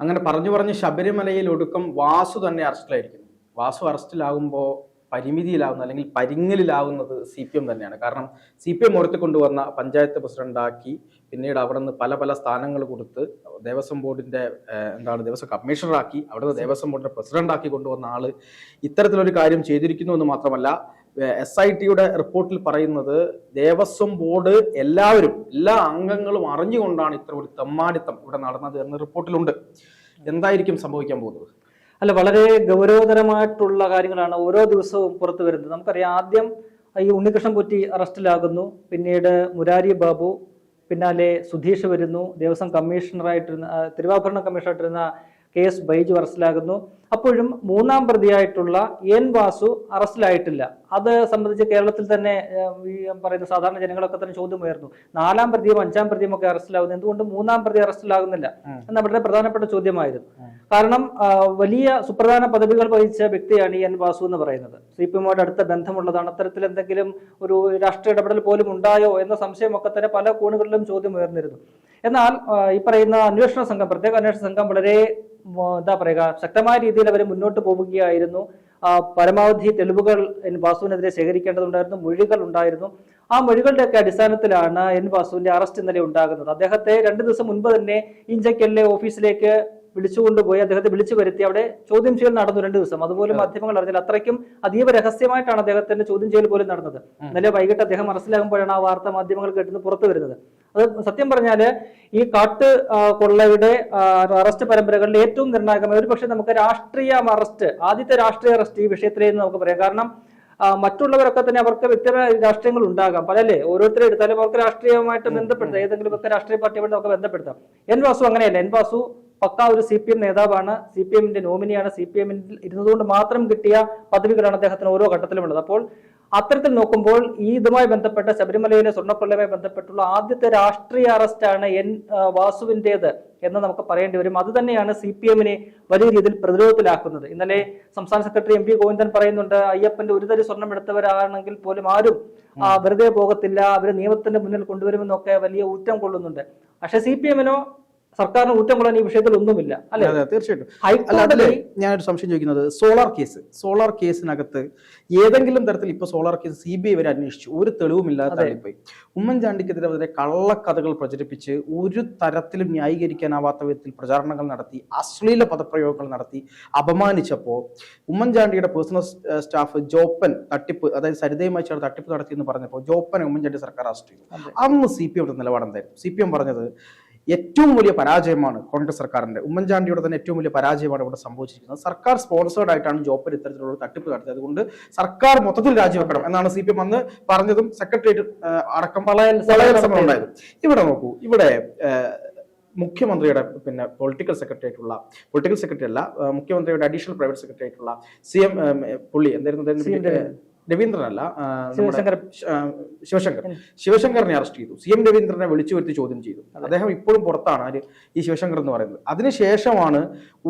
അങ്ങനെ പറഞ്ഞു പറഞ്ഞ് ശബരിമലയിൽ ഒടുക്കം വാസു തന്നെ അറസ്റ്റിലായിരിക്കുന്നു. വാസു അറസ്റ്റിലാകുമ്പോൾ പരിമിതിയിലാവുന്ന അല്ലെങ്കിൽ പരിങ്ങലിലാവുന്നത് സി പി എം തന്നെയാണ്. കാരണം സി പി എം ഉയർത്തി കൊണ്ടുവന്ന പഞ്ചായത്ത് പ്രസിഡന്റാക്കി പിന്നീട് അവിടെ നിന്ന് പല പല സ്ഥാനങ്ങൾ കൊടുത്ത് ദേവസ്വം ബോർഡിന്റെ എന്താണ് ദേവസ്വം കമ്മീഷണറാക്കി അവിടെ നിന്ന് ദേവസ്വം ബോർഡിന്റെ പ്രസിഡന്റാക്കി കൊണ്ടുവന്ന ആൾ ഇത്തരത്തിലൊരു കാര്യം ചെയ്തിരിക്കുന്നു എന്ന് മാത്രമല്ല എസ് ഐ ടിയുടെ റിപ്പോർട്ടിൽ പറയുന്നത് ദേവസ്വം ബോർഡ് എല്ലാവരും എല്ലാ അംഗങ്ങളും അറിഞ്ഞുകൊണ്ടാണ് ഇത്ര ഒരു തെമ്മാടിത്തം ഇവിടെ നടന്നത് എന്ന് റിപ്പോർട്ടിലുണ്ട് എന്തായിരിക്കും സംഭവിക്കാൻ പോകുന്നത്? അല്ല വളരെ ഗൗരവതരമായിട്ടുള്ള കാര്യങ്ങളാണ് ഓരോ ദിവസവും പുറത്തു വരുന്നത്. നമുക്കറിയാം ആദ്യം ഈ ഉണ്ണികൃഷ്ണൻ പൊറ്റി അറസ്റ്റിലാകുന്നു പിന്നീട് മുരാരി ബാബു പിന്നാലെ സുധീഷ് വരുന്നു ദേവസ്വം കമ്മീഷണറായിട്ടിരുന്ന തിരുവാഭരണ കമ്മീഷണറായിട്ടിരുന്ന കെ എസ് ബൈജു അറസ്റ്റിലാകുന്നു. അപ്പോഴും മൂന്നാം പ്രതിയായിട്ടുള്ള എൻ വാസു അറസ്റ്റിലായിട്ടില്ല. അത് സംബന്ധിച്ച് കേരളത്തിൽ തന്നെ ഈ പറയുന്ന സാധാരണ ജനങ്ങളൊക്കെ തന്നെ ചോദ്യം ഉയർന്നു. നാലാം പ്രതിയും അഞ്ചാം പ്രതിയും ഒക്കെ അറസ്റ്റിലാകുന്നു എന്തുകൊണ്ട് മൂന്നാം പ്രതി അറസ്റ്റിലാകുന്നില്ല. എന്ന വളരെ പ്രധാനപ്പെട്ട ചോദ്യമായിരുന്നു. കാരണം വലിയ സുപ്രധാന പദവികൾ വഹിച്ച വ്യക്തിയാണ് ഈ എൻ വാസു എന്ന് പറയുന്നത്. സി പി എമ്മുമായിട്ട് അടുത്ത ബന്ധമുള്ളതാണ്. അത്തരത്തിൽ എന്തെങ്കിലും ഒരു രാഷ്ട്രീയ ഇടപെടൽ പോലും ഉണ്ടായോ എന്ന സംശയമൊക്കെ തന്നെ പല കോണുകളിലും ചോദ്യം ഉയർന്നിരുന്നു. എന്നാൽ ഈ പറയുന്ന അന്വേഷണ സംഘം പ്രത്യേക അന്വേഷണ സംഘം വളരെ എന്താ പറയുക ശക്തമായ രീതിയിൽ അവർ മുന്നോട്ട് പോവുകയായിരുന്നു. പരമാവധി തെളിവുകൾ എൻ വാസുവിനെതിരെ ശേഖരിക്കേണ്ടതുണ്ടായിരുന്നു മൊഴികൾ ഉണ്ടായിരുന്നു. ആ മൊഴികളുടെയൊക്കെ അടിസ്ഥാനത്തിലാണ് എൻ വാസുവിന്റെ അറസ്റ്റ് ഇന്നലെ ഉണ്ടാകുന്നത്. അദ്ദേഹത്തെ രണ്ട് ദിവസം മുൻപ് തന്നെ ഇഞ്ചക്കലിലെ ഓഫീസിലേക്ക് വിളിച്ചുകൊണ്ടുപോയി അദ്ദേഹത്തെ വിളിച്ചു വരുത്തി. അവിടെ ചോദ്യം ചെയ്യൽ നടന്നു രണ്ടു ദിവസം. അതുപോലെ മാധ്യമങ്ങൾ അറിഞ്ഞില്ല അത്രയ്ക്കും അതീവ രഹസ്യമായിട്ടാണ് അദ്ദേഹത്തിന്റെ ചോദ്യം ചെയ്യൽ പോലും നടന്നത്. ഇന്നലെ വൈകിട്ട് അദ്ദേഹം അറസ്റ്റിലാകുമ്പോഴാണ് ആ വാർത്ത മാധ്യമങ്ങൾ കേട്ടിന്ന് പുറത്തു വരുന്നത്. അത് സത്യം പറഞ്ഞാൽ ഈ കാട്ട് കൊള്ളയുടെ അറസ്റ്റ് പരമ്പരകളിൽ ഏറ്റവും നിർണായകമായ ഒരു പക്ഷേ നമുക്ക് രാഷ്ട്രീയ അറസ്റ്റ് ആദ്യത്തെ രാഷ്ട്രീയ അറസ്റ്റ് ഈ വിഷയത്തിലേന്ന് നമുക്ക് പറയാം. കാരണം മറ്റുള്ളവരൊക്കെ തന്നെ അവർക്ക് വ്യക്തിപര രാഷ്ട്രീയങ്ങൾ ഉണ്ടാകാം. പലല്ലേ? ഓരോരുത്തരെ എടുത്താലും അവർക്ക് രാഷ്ട്രീയമായിട്ട് ബന്ധപ്പെടുത്താം. ഏതെങ്കിലും ഒക്കെ രാഷ്ട്രീയ പാർട്ടിയുമായിട്ട് നമുക്ക് ബന്ധപ്പെടുത്താം. എൻ വാസു അങ്ങനെയല്ല. എൻ വാസു പക്ക ഒരു സി പി എം നേതാവാണ്. സി പി എമ്മിന്റെ നോമിനിയാണ്. സി പി എമ്മിൽ ഇരുന്നതുകൊണ്ട് മാത്രം കിട്ടിയ പദവികളാണ് അദ്ദേഹത്തിന് ഓരോ ഘട്ടത്തിലും ഉള്ളത് അപ്പോൾ അത്തരത്തിൽ നോക്കുമ്പോൾ ഈ ഇതുമായി ബന്ധപ്പെട്ട ശബരിമലയിലെ സ്വർണക്കൊല്ലയുമായി ബന്ധപ്പെട്ടുള്ള ആദ്യത്തെ രാഷ്ട്രീയ അറസ്റ്റാണ് എൻ വാസുവിന്റേത് എന്ന് നമുക്ക് പറയേണ്ടി വരും. അത് തന്നെയാണ് സി പി എമ്മിനെ വലിയ രീതിയിൽ പ്രതിരോധത്തിലാക്കുന്നത്. ഇന്നലെ സംസ്ഥാന സെക്രട്ടറി എം പി ഗോവിന്ദൻ പറയുന്നുണ്ട് അയ്യപ്പന്റെ ഒരു തരി സ്വർണം എടുത്തവരാണെങ്കിൽ പോലും ആരും വെറുതെ പോകത്തില്ല. അവരെ നിയമത്തിന്റെ മുന്നിൽ കൊണ്ടുവരുമെന്നൊക്കെ വലിയ ഊറ്റം കൊള്ളുന്നുണ്ട്. പക്ഷെ സി പി എമ്മിനോ സർക്കാരിന് കുറ്റം കൊള്ളാൻ ഈ വിഷയത്തിൽ ഒന്നുമില്ല അല്ലെ? അതെ തീർച്ചയായിട്ടും. ഞാനൊരു സംശയം ചോദിക്കുന്നത് സോളാർ കേസ് സോളാർ കേസിനകത്ത് ഏതെങ്കിലും തരത്തിൽ ഇപ്പൊ solar case C B I വരെ അന്വേഷിച്ചു ഒരു തെളിവുമില്ലാതെ പോയി തള്ളിപ്പോയി. ഉമ്മൻചാണ്ടിക്കെതിരെ വളരെ കള്ളക്കഥകൾ പ്രചരിപ്പിച്ച് ഒരു തരത്തിലും ന്യായീകരിക്കാനാവാത്ത വിധത്തിൽ പ്രചാരണങ്ങൾ നടത്തി അശ്ലീല പദപ്രയോഗങ്ങൾ നടത്തി അപമാനിച്ചപ്പോ ഉമ്മൻചാണ്ടിയുടെ പേഴ്സണൽ സ്റ്റാഫ് ജോപ്പൻ തട്ടിപ്പ് അതായത് സരിതയുമായി ചേർന്ന് തട്ടിപ്പ് നടത്തി എന്ന് പറഞ്ഞപ്പോൾ ജോപ്പനെ ഉമ്മൻചാണ്ടി സർക്കാർ അറസ്റ്റ് ചെയ്തു. അന്ന് സി പി എം നിലപാടെന്തായിരുന്നു? സി പി എം പറഞ്ഞത് ഏറ്റവും വലിയ പരാജയമാണ് കോൺഗ്രസ് സർക്കാരിന്റെ ഉമ്മൻചാണ്ടിയുടെ തന്നെ ഏറ്റവും വലിയ പരാജയമാണ് ഇവിടെ സംഭവിച്ചിരിക്കുന്നത്. സർക്കാർ സ്പോൺസേർഡ് ആയിട്ടാണ് ജോപ്പർ ഇത്തരത്തിലുള്ള തട്ടിപ്പ് നടത്തിയത്. അതുകൊണ്ട് സർക്കാർ മൊത്തത്തിൽ രാജിവെക്കണം എന്നാണ് സി പി എം അന്ന് പറഞ്ഞതും സെക്രട്ടേറിയറ്റ് അടക്കം പ്രളയ സമരം ഉണ്ടായത് ഇവിടെ നോക്കൂ ഇവിടെ മുഖ്യമന്ത്രിയുടെ പിന്നെ പൊളിറ്റിക്കൽ സെക്രട്ടറി ആയിട്ടുള്ള പൊളിറ്റിക്കൽ സെക്രട്ടറി അല്ല മുഖ്യമന്ത്രിയുടെ അഡീഷണൽ പ്രൈവറ്റ് സെക്രട്ടറി ആയിട്ടുള്ള സി എം പുള്ളി എന്തായിരുന്നു രവീന്ദ്രനല്ല ശിവശങ്കർ. ശിവശങ്കർ. ശിവശങ്കറിനെ അറസ്റ്റ് ചെയ്തു. സി എം രവീന്ദ്രനെ വിളിച്ചു വരുത്തി ചോദ്യം ചെയ്തു. അദ്ദേഹം ഇപ്പോഴും പുറത്താണ് ആര് ഈ ശിവശങ്കർ എന്ന് പറയുന്നത്. അതിനുശേഷമാണ്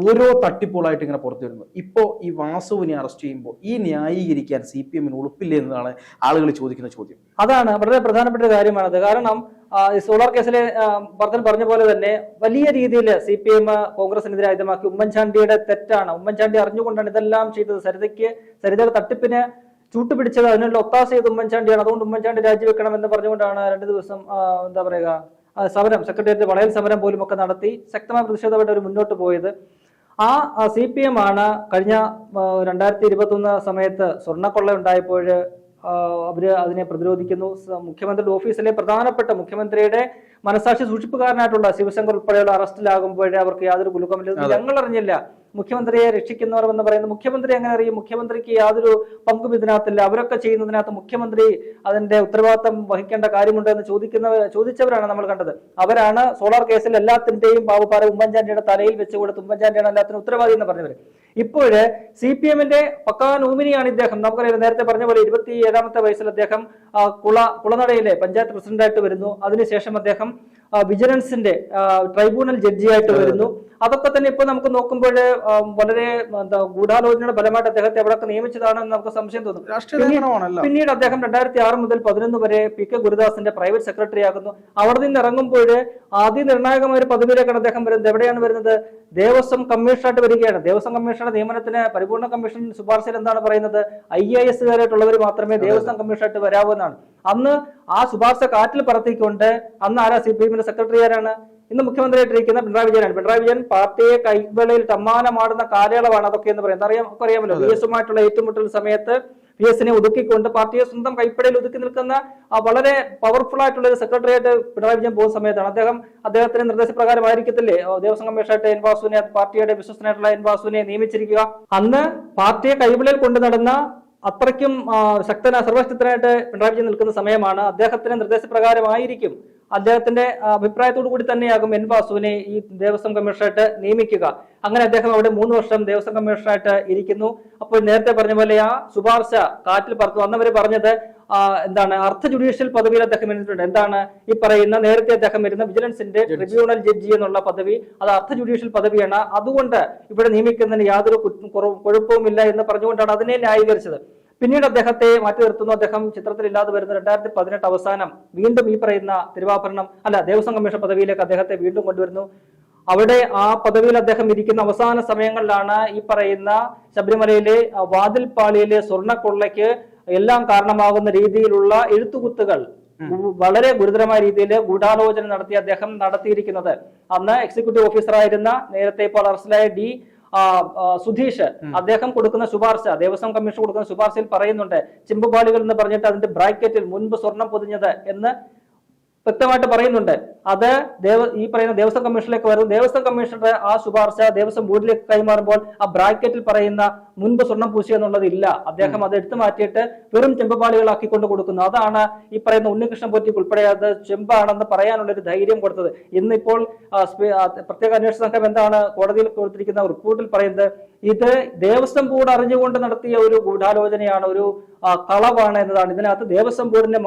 ഓരോ തട്ടിപ്പുകളായിട്ട് ഇങ്ങനെ പുറത്തു വരുന്നത്. ഇപ്പോ ഈ വാസുവിനെ അറസ്റ്റ് ചെയ്യുമ്പോൾ ഈ ന്യായീകരിക്കാൻ സി പി എമ്മിന് ഉളുപ്പില്ലേ എന്നതാണ് ആളുകൾ ചോദിക്കുന്ന ചോദ്യം. അതാണ് വളരെ പ്രധാനപ്പെട്ട ഒരു കാര്യമാണത്. കാരണം ഈ സോളാർ കേസിലെ ഭർത്തൻ പറഞ്ഞ പോലെ തന്നെ വലിയ രീതിയിൽ സി പി എം കോൺഗ്രസിനെതിരെ ആയുധമാക്കി ഉമ്മൻചാണ്ടിയുടെ തെറ്റാണ്. ഉമ്മൻചാണ്ടി അറിഞ്ഞുകൊണ്ടാണ് ഇതെല്ലാം ചെയ്തത്. സരിതയ്ക്ക് സരിതയുടെ തട്ടിപ്പിന് ചൂട്ടുപിടിച്ചത് അതിനുള്ള ഒത്താശ ചെയ്ത് ഉമ്മൻചാണ്ടിയാണ്. അതുകൊണ്ട് ഉമ്മൻചാണ്ടി രാജിവെക്കണം എന്ന് പറഞ്ഞുകൊണ്ടാണ് രണ്ട് ദിവസം എന്താ പറയുക സമരം സെക്രട്ടേറിയറ്റ് വളയൽ സമരം പോലും ഒക്കെ നടത്തി ശക്തമായ പ്രതിഷേധമായിട്ട് അവർ മുന്നോട്ട് പോയത്. ആ സി പി എം ആണ് കഴിഞ്ഞ രണ്ടായിരത്തി ഇരുപത്തി ഒന്ന് സമയത്ത് സ്വർണക്കൊള്ള ഉണ്ടായപ്പോൾ അവർ അതിനെ പ്രതിരോധിക്കുന്നു. മുഖ്യമന്ത്രിയുടെ ഓഫീസിലെ പ്രധാനപ്പെട്ട മുഖ്യമന്ത്രിയുടെ മനസാക്ഷി സൂക്ഷിപ്പുകാരനായിട്ടുള്ള ശിവശങ്കർ ഉൾപ്പെടെയുള്ള അറസ്റ്റിലാകുമ്പോഴേ അവർക്ക് യാതൊരു കുലുക്കമില്ല. ഞങ്ങൾ അറിഞ്ഞില്ല മുഖ്യമന്ത്രിയെ രക്ഷിക്കുന്നവർ എന്ന് പറയുന്നത് മുഖ്യമന്ത്രി എങ്ങനെ അറിയും? മുഖ്യമന്ത്രിക്ക് യാതൊരു പങ്കും ഇതിനകത്തില്ല. അവരൊക്കെ ചെയ്യുന്നതിനകത്ത് മുഖ്യമന്ത്രി അതിന്റെ ഉത്തരവാദിത്തം വഹിക്കേണ്ട കാര്യമുണ്ട് എന്ന് ചോദിക്കുന്ന ചോദിച്ചവരാണ് നമ്മൾ കണ്ടത്. അവരാണ് സോളാർ കേസിൽ എല്ലാത്തിന്റെയും പാവപ്പാറ ഉമ്മൻചാണ്ടിയുടെ തലയിൽ വെച്ച് കൊടുത്ത് ഉമ്മൻചാണ്ടിയാണ് എല്ലാത്തിനും ഉത്തരവാദി എന്ന് പറഞ്ഞവര്. ഇപ്പോഴ് സി പി എമ്മിന്റെ പക്കാ നോമിനിയാണ് ഇദ്ദേഹം. നമുക്കറിയാം നേരത്തെ പറഞ്ഞ പോലെ ഇരുപത്തി ഏഴാമത്തെ വയസ്സിൽ അദ്ദേഹം കുള കുളനടയിലെ പഞ്ചായത്ത് പ്രസിഡന്റായിട്ട് വരുന്നു. അതിനുശേഷം അദ്ദേഹം വിജിലൻസിന്റെ ട്രൈബ്യൂണൽ ജഡ്ജിയായിട്ട് വരുന്നു. അതൊക്കെ തന്നെ ഇപ്പൊ നമുക്ക് നോക്കുമ്പോൾ വളരെ എന്താ ഗൂഢാലോചനയുടെ ഫലമായിട്ട് അദ്ദേഹത്തെ എവിടെയൊക്കെ നിയമിച്ചതാണെന്ന് നമുക്ക് സംശയം തോന്നും. പിന്നീട് അദ്ദേഹം രണ്ടായിരത്തി ആറ് മുതൽ പതിനൊന്ന് വരെ പി കെ ഗുരുദാസിന്റെ പ്രൈവറ്റ് സെക്രട്ടറി ആകുന്നു. അവിടെ നിന്ന് ഇറങ്ങുമ്പോൾ ആദ്യ നിർണായകമായ ഒരു പദവിയിലേക്കാണ് അദ്ദേഹം വരുന്നത്. എവിടെയാണ് വരുന്നത്? ദേവസ്വം കമ്മീഷണറായിട്ട് വരികയാണ്. ദേവസ്വം കമ്മീഷണറുടെ നിയമനത്തിന് പരിപൂർണ കമ്മീഷൻ ശുപാർശയിൽ എന്താണ് പറയുന്നത്? ഐ എ എസുകാരായിട്ടുള്ളവർ മാത്രമേ ദേവസ്വം കമ്മീഷനായിട്ട് വരാവൂ എന്നാണ്. അന്ന് ആ ശുപാർശ കാറ്റിൽ പറത്തിക്കൊണ്ട് അന്ന് ആരാ സി പി എമ്മിന്റെ സെക്രട്ടറി ആരാണ്? ഇന്ന് മുഖ്യമന്ത്രിയായിട്ടിരിക്കുന്ന പിണറായി വിജയനാണ്. പിണറായി വിജയൻ പാർട്ടിയെ കൈവേളയിൽ തമ്മാനമാടുന്ന കാലയളവാണ് അതൊക്കെ എന്ന് പറയുന്നത്. അറിയാം അറിയാമല്ലോ. എസുമായിട്ടുള്ള ഏറ്റുമുട്ടൽ സമയത്ത് പി എസിനെ ഒതുക്കിക്കൊണ്ട് പാർട്ടിയെ സ്വന്തം കൈപ്പടയിൽ ഒതുക്കി നിൽക്കുന്ന വളരെ പവർഫുൾ ആയിട്ടുള്ള ഒരു സെക്രട്ടറി ആയിട്ട് പിണറായി വിജയൻ പോകുന്ന സമയത്താണ്. അദ്ദേഹം അദ്ദേഹത്തിന്റെ നിർദ്ദേശപ്രകാരമായിരിക്കത്തില്ലേ? ദേവസ്വം കമ്മീഷനായിട്ട് എൻ വാസുവിനെ പാർട്ടിയുടെ വിശ്വസ്തനായിട്ടുള്ള എൻ വാസുവിനെ നിയമിച്ചിരിക്കുക. അന്ന് പാർട്ടിയെ കൈവിളിൽ കൊണ്ടു നടന്ന അത്രയ്ക്കും ശക്തന സർവശക്തനായിട്ട് പിണറായി വിജയൻ നിൽക്കുന്ന സമയമാണ് അദ്ദേഹത്തിന്റെ നിർദ്ദേശപ്രകാരമായിരിക്കും അദ്ദേഹത്തിന്റെ അഭിപ്രായത്തോടു കൂടി തന്നെയാകും എൻ വാസുവിനെ ഈ ദേവസ്വം കമ്മീഷണറായിട്ട് നിയമിക്കുക. അങ്ങനെ അദ്ദേഹം അവിടെ മൂന്ന് വർഷം ദേവസ്വം കമ്മീഷണറായിട്ട് ഇരിക്കുന്നു. അപ്പോൾ നേരത്തെ പറഞ്ഞ പോലെ ആ ശുപാർശ കാറ്റിൽ പറത്തു. അന്നവര് പറഞ്ഞത് എന്താണ് അർത്ഥ ജുഡീഷ്യൽ പദവിയിൽ അദ്ദേഹം ഇരുന്നിട്ടുണ്ട്. എന്താണ് ഈ പറയുന്ന നേരത്തെ അദ്ദേഹം വരുന്ന വിജിലൻസിന്റെ ട്രിബ്യൂണൽ ജഡ്ജി എന്നുള്ള പദവി അത് അർത്ഥ ജുഡീഷ്യൽ പദവിയാണ്. അതുകൊണ്ട് ഇവിടെ നിയമിക്കുന്നതിന് യാതൊരു കുഴപ്പവും ഇല്ല കുഴപ്പവുമില്ല എന്ന് പറഞ്ഞുകൊണ്ടാണ് അതിനെ ന്യായീകരിച്ചത്. പിന്നീട് അദ്ദേഹത്തെ മാറ്റി നിർത്തുന്നു. അദ്ദേഹം ചിത്രത്തിൽ ഇല്ലാതെ വരുന്ന രണ്ടായിരത്തി പതിനെട്ട് അവസാനം വീണ്ടും ഈ പറയുന്ന തിരുവാഭരണം അല്ല ദേവസ്വം കമ്മീഷൻ പദവിയിലേക്ക് അദ്ദേഹത്തെ വീണ്ടും കൊണ്ടുവരുന്നു. അവിടെ ആ പദവിയിൽ അദ്ദേഹം ഇരിക്കുന്ന അവസാന സമയങ്ങളിലാണ് ഈ പറയുന്ന ശബരിമലയിലെ വാതിൽപ്പാളിയിലെ സ്വർണക്കൊള്ളയ്ക്ക് എല്ലാം കാരണമാകുന്ന രീതിയിലുള്ള എഴുത്തുകുത്തുകൾ വളരെ ഗുരുതരമായ രീതിയിൽ ഗൂഢാലോചന നടത്തി അദ്ദേഹം നടത്തിയിരിക്കുന്നത്. അന്ന് എക്സിക്യൂട്ടീവ് ഓഫീസറായിരുന്ന നേരത്തെ ഇപ്പോൾ അറസ്റ്റിലായ ഡി സുധീഷ് അദ്ദേഹം കൊടുക്കുന്ന ശുപാർശ ദേവസ്വം കമ്മീഷൻ കൊടുക്കുന്ന ശുപാർശയിൽ പറയുന്നുണ്ട് ചിമ്പുപാളികൾ എന്ന് പറഞ്ഞിട്ട് അതിന്റെ ബ്രാക്കറ്റിൽ മുൻപ് സ്വർണം പൊതിഞ്ഞത് എന്ന് വ്യക്തമായിട്ട് പറയുന്നുണ്ട്. അത് ദേവ ഈ പറയുന്ന ദേവസ്വം കമ്മീഷനിലേക്ക് വരുന്നു. ദേവസ്വം കമ്മീഷണറുടെ ആ ശുപാർശ ദേവസ്വം ബോർഡിലേക്ക് കൈമാറുമ്പോൾ ആ ബ്രാക്കറ്റിൽ പറയുന്ന മുൻപ് സ്വർണം പൂശി എന്നുള്ളത് ഇല്ല. അദ്ദേഹം അത് എടുത്തു മാറ്റിയിട്ട് വെറും ചെമ്പുപാളികളാക്കി കൊണ്ട് കൊടുക്കുന്നു. അതാണ് ഈ പറയുന്ന ഉണ്ണികൃഷ്ണൻ പൊറ്റിക്ക് ഉൾപ്പെടെ അത് ചെമ്പാണെന്ന് പറയാനുള്ള ഒരു ധൈര്യം കൊടുത്തത്. ഇന്നിപ്പോൾ പ്രത്യേക അന്വേഷണ സംഘം എന്താണ് കോടതിയിൽ കൊടുത്തിരിക്കുന്ന റിപ്പോർട്ടിൽ പറയുന്നത്? ഇത് ദേവസ്വം ബോർഡ് അറിഞ്ഞുകൊണ്ട് നടത്തിയ ഒരു ഗൂഢാലോചനയാണ് ഒരു കളവാണ് എന്നതാണ്. ഇതിനകത്ത് ദേവസ്വം ബോർഡിന്റെ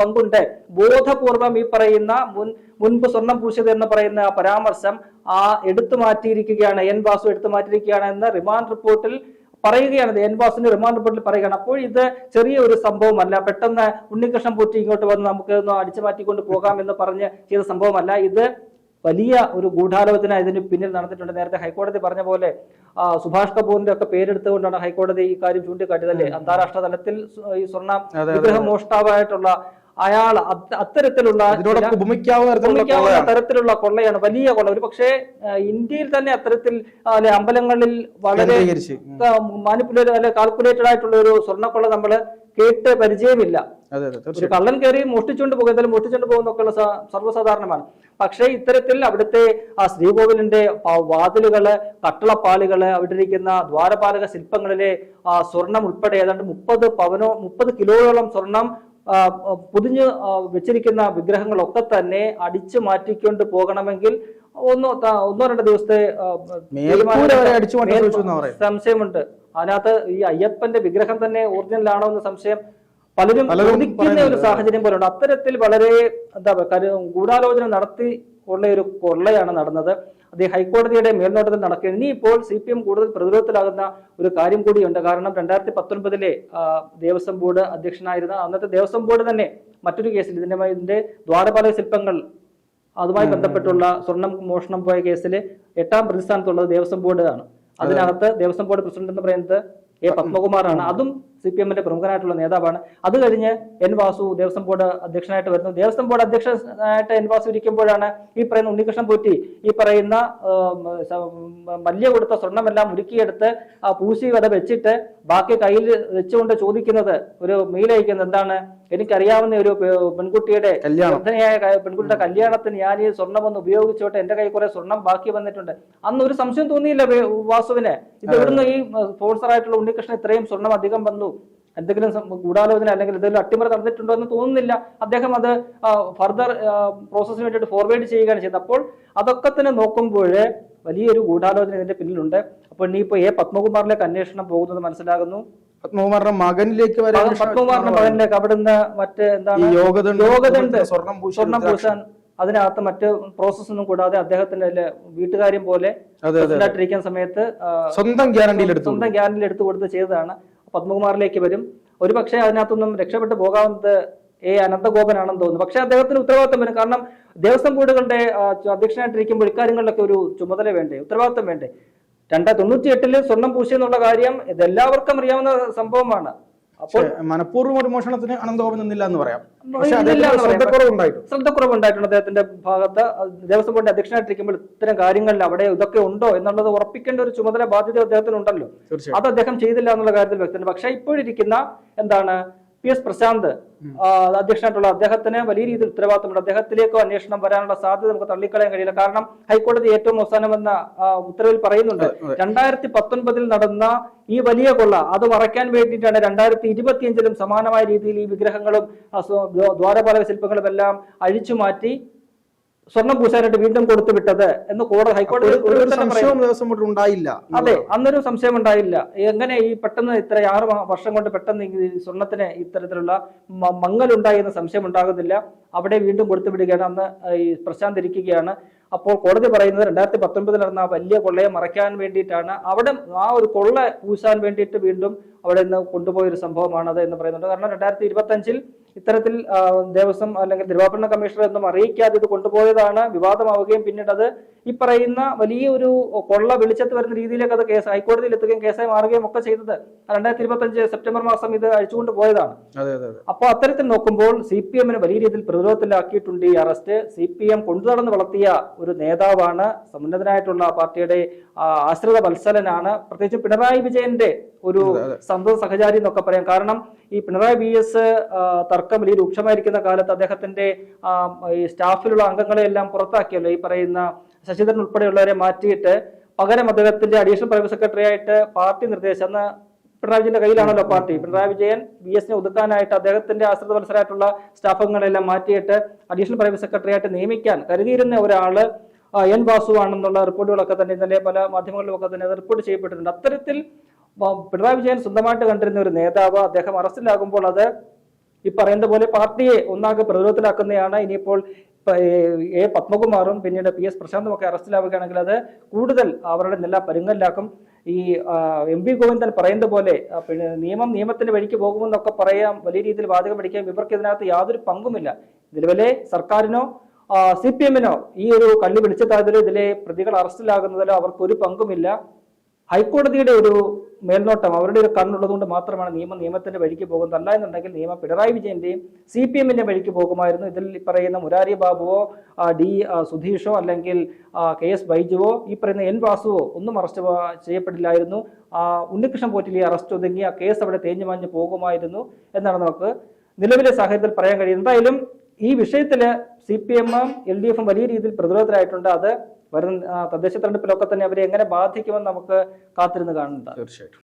പങ്കുണ്ട്. ബോധപൂർവം ഈ പറയുന്ന മുൻ മുൻപ് സ്വർണം പൂശിയത് എന്ന് പറയുന്ന ആ പരാമർശം ആ എടുത്തു മാറ്റിയിരിക്കുകയാണ് എൻ വാസു എടുത്തു മാറ്റിയിരിക്കുകയാണ് എന്ന് റിമാൻഡ് റിപ്പോർട്ടിൽ പറയുകയാണ്. എൻ വാസിന്റെ റിമാൻഡ് റിപ്പോർട്ടിൽ പറയുകയാണ്. അപ്പോൾ ഇത് ചെറിയ ഒരു സംഭവമല്ല. പെട്ടെന്ന് ഉണ്ണികൃഷ്ണൻ പൂറ്റി ഇങ്ങോട്ട് വന്ന് നമുക്ക് അടിച്ചു മാറ്റിക്കൊണ്ട് പോകാം എന്ന് പറഞ്ഞ് ചെയ്ത സംഭവമല്ല. ഇത് വലിയ ഒരു ഗൂഢാലോചന ഇതിന് പിന്നിൽ നടന്നിട്ടുണ്ട്. നേരത്തെ ഹൈക്കോടതി പറഞ്ഞ പോലെ സുഭാഷ് കപൂറിന്റെ ഒക്കെ പേരെടുത്തുകൊണ്ടാണ് ഹൈക്കോടതി ഈ കാര്യം ചൂണ്ടിക്കാട്ടിയതല്ലേ അന്താരാഷ്ട്ര തലത്തിൽ ഈ സ്വർണ. വിഗ്രഹ മോഷ്ടാവായിട്ടുള്ള അയാൾ അത്തരത്തിലുള്ള ഉപമിക്കാവുന്ന തരത്തിലുള്ള കൊള്ളയാണ്. വലിയ കൊള്ള. ഒരു പക്ഷേ ഇന്ത്യയിൽ തന്നെ അത്തരത്തിൽ അല്ലെ അമ്പലങ്ങളിൽ വളരെ. മാനിപ്പുലേറ്റ് അല്ലെ കാൽക്കുലേറ്റഡ് ആയിട്ടുള്ള ഒരു സ്വർണക്കൊള്ള നമ്മൾ കേട്ട് പരിചയമില്ല. ഒരു കള്ളൻ കയറി മോഷ്ടിച്ചുകൊണ്ട് പോകും എന്തായാലും മോഷ്ടിച്ചുകൊണ്ട് പോകുന്നൊക്കെയുള്ള സർവസാധാരണമാണ്. പക്ഷേ ഇത്തരത്തിൽ അവിടുത്തെ ആ ശ്രീകോവിലിന്റെ വാതിലുകൾ കട്ടളപ്പാളികൾ അവിടെ ഇരിക്കുന്ന ദ്വാരപാലക ശില്പങ്ങളിലെ ആ സ്വർണം ഉൾപ്പെടെ ഏതാണ്ട് മുപ്പത് പവനോ മുപ്പത് കിലോയോളം സ്വർണം പൊതിഞ്ഞ് വെച്ചിരിക്കുന്ന വിഗ്രഹങ്ങളൊക്കെ തന്നെ അടിച്ചു മാറ്റിക്കൊണ്ട് പോകണമെങ്കിൽ ഒന്നോ ഒന്നോ രണ്ടോ ദിവസത്തെ സംശയമുണ്ട്. അതിനകത്ത് ഈ അയ്യപ്പന്റെ വിഗ്രഹം തന്നെ ഒറിജിനൽ ആണോ എന്ന് സംശയം പലരും ഒരു. സാഹചര്യം പോലുണ്ട്. അത്തരത്തിൽ വളരെ എന്താ പറയുക ഗൂഢാലോചന നടത്തി ഉള്ള ഒരു കൊള്ളയാണ് നടന്നത്. അത് ഹൈക്കോടതിയുടെ മേൽനോട്ടത്തിൽ നടക്കുക ഇനിയിപ്പോൾ സി പി എം കൂടുതൽ പ്രതിരോധത്തിലാകുന്ന ഒരു കാര്യം കൂടിയുണ്ട്. കാരണം രണ്ടായിരത്തി പത്തൊൻപതിലെ ദേവസ്വം ബോർഡ് അധ്യക്ഷനായിരുന്ന അന്നത്തെ ദേവസ്വം ബോർഡ് തന്നെ മറ്റൊരു കേസിൽ ഇതിന്റെ ഇതിന്റെ ദ്വാരപാലക ശില്പങ്ങൾ അതുമായി ബന്ധപ്പെട്ടുള്ള സ്വർണം മോഷണം പോയ കേസിൽ എട്ടാം പ്രതിസ്ഥാനത്തുള്ളത് ദേവസ്വം ബോർഡ് ആണ്. അതിനകത്ത് ദേവസ്വം ബോർഡ് പ്രസിഡന്റ് എന്ന് പറയുന്നത് എ പത്മകുമാറാണ്. അതും സി പി എമ്മിന്റെ പ്രമുഖനായിട്ടുള്ള നേതാവാണ്. അത് കഴിഞ്ഞ് എൻ വാസു ദേവസ്വം ബോർഡ് അധ്യക്ഷനായിട്ട് വരുന്നു. ദേവസ്വം ബോർഡ് അധ്യക്ഷനായിട്ട് എൻ വാസു ഇരിക്കുമ്പോഴാണ് ഈ പറയുന്ന ഉണ്ണികൃഷ്ണൻ പോറ്റി ഈ പറയുന്ന മല്യ കൊടുത്ത സ്വർണമെല്ലാം ഉരുക്കിയെടുത്ത് ആ പൂശി വധ വെച്ചിട്ട് ബാക്കി കയ്യിൽ വെച്ചുകൊണ്ട് ചോദിക്കുന്നത് ഒരു മെയിലയക്കുന്നത് എന്താണ്? എനിക്കറിയാവുന്ന ഒരു പെൺകുട്ടിയുടെ. ഗർഭിണിയായ പെൺകുട്ടിയുടെ കല്യാണത്തിന് ഞാൻ ഈ സ്വർണം ഒന്ന് ഉപയോഗിച്ചോട്ടെ എന്റെ കൈ കുറെ സ്വർണം ബാക്കി വന്നിട്ടുണ്ട്. അന്ന് ഒരു സംശയം തോന്നിയില്ല വാസുവിന്. ഇത് ഇവിടുന്ന് ഈ സ്പോൺസർ ആയിട്ടുള്ള ഉണ്ണികൃഷ്ണൻ ഇത്രയും സ്വർണം അധികം വന്നു? എന്തെങ്കിലും ഗൂഢാലോചന അല്ലെങ്കിൽ എന്തെങ്കിലും അട്ടിമറി നടന്നിട്ടുണ്ടോ എന്ന് തോന്നുന്നില്ല. അദ്ദേഹം അത് ഫർദർ പ്രോസസ്സിന് വേണ്ടിയിട്ട് ഫോർവേഡ് ചെയ്യുകയാണ് ചെയ്തത്. അപ്പോൾ അതൊക്കെ തന്നെ നോക്കുമ്പോൾ വലിയൊരു ഗൂഢാലോചന ഇതിന്റെ പിന്നിലുണ്ട്. അപ്പോൾ ഇപ്പൊ എ പത്മകുമാറിലേക്ക് അന്വേഷണം പോകുന്നത് മനസ്സിലാകുന്നു. പത്മകുമാറിന്റെ മകനിലേക്ക് വരെ പത്മകുമാറിന്റെ മകനിലേക്ക് അവിടുന്ന് മറ്റ് എന്താണ്? യോഗദണ്ഡ് സ്വർണം സ്വർണം. പൂശാൻ അതിനകത്ത് മറ്റ് പ്രോസസ് ഒന്നും കൂടാതെ അദ്ദേഹത്തിന്റെ അതിലെ വീട്ടുകാര്യം പോലെ അതെ സമയത്ത് സ്വന്തം ഗ്യാരണ്ടിയിൽ സ്വന്തം ഗ്യാരണ്ടിയിൽ എടുത്തു കൊടുത്ത് ചെയ്തതാണ്. പത്മകുമാറിലേക്ക് വരും. ഒരു പക്ഷേ അതിനകത്തൊന്നും രക്ഷപ്പെട്ടു പോകാവുന്നത് എ അനന്തഗോപനാണെന്ന് തോന്നുന്നു. പക്ഷെ അദ്ദേഹത്തിന് ഉത്തരവാദിത്തം വരും കാരണം ദേവസ്വം ബോർഡുകളുടെ അധ്യക്ഷനായിട്ടിരിക്കുമ്പോൾ ഇക്കാര്യങ്ങളിലൊക്കെ ഒരു ചുമതല വേണ്ടേ? ഉത്തരവാദിത്തം വേണ്ടേ? രണ്ടായിരത്തി തൊണ്ണൂറ്റി എട്ടിൽ സ്വർണം പൂശി എന്നുള്ള കാര്യം ഇതെല്ലാവർക്കും അറിയാവുന്ന സംഭവമാണ്. അപ്പോൾ മനഃപൂർവം ഒരു മോഷണത്തിന് അനന്തഗോപൻ നിന്നില്ല എന്ന് പറയാം. ശ്രദ്ധക്കുറവുണ്ടായിട്ടുണ്ട് അദ്ദേഹത്തിന്റെ ഭാഗത്ത്. ദേവസ്വം ബോർഡിന്റെ അധ്യക്ഷനായിട്ടിരിക്കുമ്പോൾ ഇത്തരം കാര്യങ്ങളിൽ അവിടെ ഇതൊക്കെ ഉണ്ടോ എന്നുള്ളത് ഉറപ്പിക്കേണ്ട ഒരു ചുമതല ബാധ്യത അദ്ദേഹത്തിനുണ്ടല്ലോ. അത് അദ്ദേഹം ചെയ്തില്ല എന്നുള്ള കാര്യത്തിൽ വ്യക്തമാണ് പക്ഷെ ഇപ്പോഴിരിക്കുന്ന എന്താണ് പി എസ് പ്രശാന്ത് അധ്യക്ഷനായിട്ടുള്ള അദ്ദേഹത്തിന് വലിയ രീതിയിൽ ഉത്തരവാദിത്തമുണ്ട്. അദ്ദേഹത്തിലേക്കോ അന്വേഷണം വരാനുള്ള സാധ്യത നമുക്ക് തള്ളിക്കളയാൻ കഴിയില്ല. കാരണം ഹൈക്കോടതി ഏറ്റവും അവസാനം എന്ന ഉത്തരവിൽ പറയുന്നുണ്ട്. രണ്ടായിരത്തി പത്തൊൻപതിൽ നടന്ന ഈ വലിയ കൊള്ള അത് മറയ്ക്കാൻ വേണ്ടിയിട്ടാണ് രണ്ടായിരത്തി ഇരുപത്തിയഞ്ചിലും സമാനമായ രീതിയിൽ ഈ വിഗ്രഹങ്ങളും ദ്വാരപാലക ശില്പങ്ങളും എല്ലാം അഴിച്ചു മാറ്റി സ്വർണം പൂശാനായിട്ട് വീണ്ടും കൊടുത്തു വിട്ടത് എന്ന് കോടതി ഹൈക്കോടതി ഉണ്ടായില്ല. അതെ അന്നൊരു സംശയം ഉണ്ടായില്ല. എങ്ങനെ ഈ പെട്ടെന്ന് ഇത്ര ആറ് വർഷം കൊണ്ട് പെട്ടെന്ന് ഈ സ്വർണത്തിന് ഇത്തരത്തിലുള്ള മങ്ങലുണ്ടായി എന്ന സംശയം ഉണ്ടാകുന്നില്ല. അവിടെ വീണ്ടും കൊടുത്തു വിടുകയാണ്. അന്ന് ഈ പ്രശാന്ത് ഇരിക്കുകയാണ്. അപ്പോൾ കോടതി പറയുന്നത് രണ്ടായിരത്തി പത്തൊൻപതിൽ നടന്ന ആ വലിയ കൊള്ളയെ മറയ്ക്കാൻ വേണ്ടിയിട്ടാണ്. അവിടെ ആ ഒരു കൊള്ള പൂശാൻ വേണ്ടിയിട്ട് വീണ്ടും അവിടെ നിന്ന് കൊണ്ടുപോയ ഒരു സംഭവമാണത് എന്ന് പറയുന്നുണ്ട്. കാരണം രണ്ടായിരത്തി ഇരുപത്തി അഞ്ചിൽ ഇത്തരത്തിൽ ദേവസ്വം അല്ലെങ്കിൽ തിരുവാഭരണ കമ്മീഷണർ എന്നും അറിയിക്കാതെ ഇത് കൊണ്ടുപോയതാണ് വിവാദമാവുകയും പിന്നീട് അത് ഈ പറയുന്ന വലിയ ഒരു കൊള്ള വെളിച്ചത്ത് വരുന്ന രീതിയിലേക്ക് അത് കേസ് ഹൈക്കോടതിയിൽ എത്തുകയും കേസായി മാറുകയും ഒക്കെ ചെയ്തത് രണ്ടായിരത്തി ഇരുപത്തി അഞ്ച് സെപ്റ്റംബർ മാസം ഇത് അഴിച്ചുകൊണ്ട് പോയതാണ്. അപ്പോൾ അത്തരത്തിൽ നോക്കുമ്പോൾ സി പി എമ്മിന് വലിയ രീതിയിൽ പ്രതിരോധത്തിലാക്കിയിട്ടുണ്ട് ഈ അറസ്റ്റ്. സി പി എം കൊണ്ടുനടന്ന് വളർത്തിയ ഒരു നേതാവാണ് സമുന്നതനായിട്ടുള്ള പാർട്ടിയുടെ ആശ്രിത വത്സലനാണ്. പ്രത്യേകിച്ച് പിണറായി വിജയന്റെ ഒരു സന്തത സഹചാരി എന്നൊക്കെ പറയാം. കാരണം ഈ പിണറായി വി എസ് തർക്കം വലിയ രൂക്ഷമായിരിക്കുന്ന കാലത്ത് അദ്ദേഹത്തിന്റെ ഈ സ്റ്റാഫിലുള്ള അംഗങ്ങളെ എല്ലാം പുറത്താക്കിയല്ലോ. ഈ പറയുന്ന ശശിധരൻ ഉൾപ്പെടെയുള്ളവരെ മാറ്റിയിട്ട് പകരം അദ്ദേഹത്തിന്റെ അഡീഷണൽ പ്രൈവറ്റ് സെക്രട്ടറി ആയിട്ട് പാർട്ടി നിർദ്ദേശം. അന്ന് പിണറായി വിജയന്റെ കയ്യിലാണല്ലോ പാർട്ടി. പിണറായി വിജയൻ ബി എസിനെ ഒതുക്കാനായിട്ട് അദ്ദേഹത്തിന്റെ ആശ്രിത മത്സരമായിട്ടുള്ള സ്റ്റാഫുകളെല്ലാം മാറ്റിയിട്ട് അഡീഷണൽ പ്രൈവറ്റ് സെക്രട്ടറി ആയിട്ട് നിയമിക്കാൻ കരുതിയിരുന്ന ഒരാൾ എൻ വാസു ആണെന്നുള്ള റിപ്പോർട്ടുകളൊക്കെ തന്നെ ഇന്നലെ പല മാധ്യമങ്ങളിലും ഒക്കെ തന്നെ റിപ്പോർട്ട് ചെയ്യപ്പെട്ടിട്ടുണ്ട്. അത്തരത്തിൽ വ- പിണറായി വിജയൻ സ്വന്തമായിട്ട് കണ്ടിരുന്ന ഒരു നേതാവ് അദ്ദേഹം അറസ്റ്റിലാകുമ്പോൾ അത് ഈ പറയുന്ന പോലെ പാർട്ടിയെ ഒന്നാകെ പ്രതിരോധത്തിലാക്കുന്നതാണ്. ഇനിയിപ്പോൾ എ പത്മകുമാറും പിന്നീട് പി എസ് പ്രശാന്തും ഒക്കെ അറസ്റ്റിലാവുകയാണെങ്കിൽ അത് കൂടുതൽ അവരുടെ നില പരുങ്ങലിലാക്കും. ഈ എം പി ഗോവിന്ദൻ പറയുന്ന പോലെ നിയമം നിയമത്തിന്റെ വഴിക്ക് പോകുമെന്നൊക്കെ പറയാം. വലിയ രീതിയിൽ വാചകം പിടിക്കാം ഇവർക്ക് ഇതിനകത്ത് യാതൊരു പങ്കുമില്ല. നിലവിലെ സർക്കാരിനോ സി പി എമ്മിനോ ഈ ഒരു കള്ളി പിടിച്ചതായതിലോ ഇതിലെ പ്രതികൾ അറസ്റ്റിലാകുന്നതിലോ അവർക്ക് ഒരു പങ്കുമില്ല. ഹൈക്കോടതിയുടെ ഒരു മേൽനോട്ടം അവരുടെ ഒരു കണ്ണുള്ളത് മാത്രമാണ് നിയമം നിയമത്തിന്റെ വഴിക്ക് പോകുന്നത് അല്ല എന്നുണ്ടെങ്കിൽ നിയമം പിണറായി വിജയന്റെയും സി പി എമ്മിന്റെ വഴിക്ക് പോകുമായിരുന്നു. ഇതിൽ പറയുന്ന മുരാരി ബാബുവോ ഡി സുധീഷോ അല്ലെങ്കിൽ കെ എസ് ബൈജുവോ ഈ പറയുന്ന എൻ വാസുവോ ഒന്നും അറസ്റ്റ് ചെയ്യപ്പെടില്ലായിരുന്നു. ഉണ്ണികൃഷ്ണൻ പോറ്റിലെ അറസ്റ്റ് ഒതുങ്ങി ആ കേസ് അവിടെ തേഞ്ഞു മാഞ്ഞു പോകുമായിരുന്നു. എന്നാണ് നമുക്ക് നിലവിലെ സാഹചര്യത്തിൽ പറയാൻ കഴിയുന്നത്. എന്തായാലും ഈ വിഷയത്തിൽ സി പി എമ്മും എൽ ഡി എഫും വലിയ രീതിയിൽ പ്രതിരോധത്തിലായിട്ടുണ്ട്. അത് വരുന്ന തദ്ദേശ തെരഞ്ഞെടുപ്പിലൊക്കെ തന്നെ അവരെ എങ്ങനെ ബാധിക്കുമെന്ന് നമുക്ക് കാത്തിരുന്ന് കാണുന്നുണ്ട് തീർച്ചയായിട്ടും.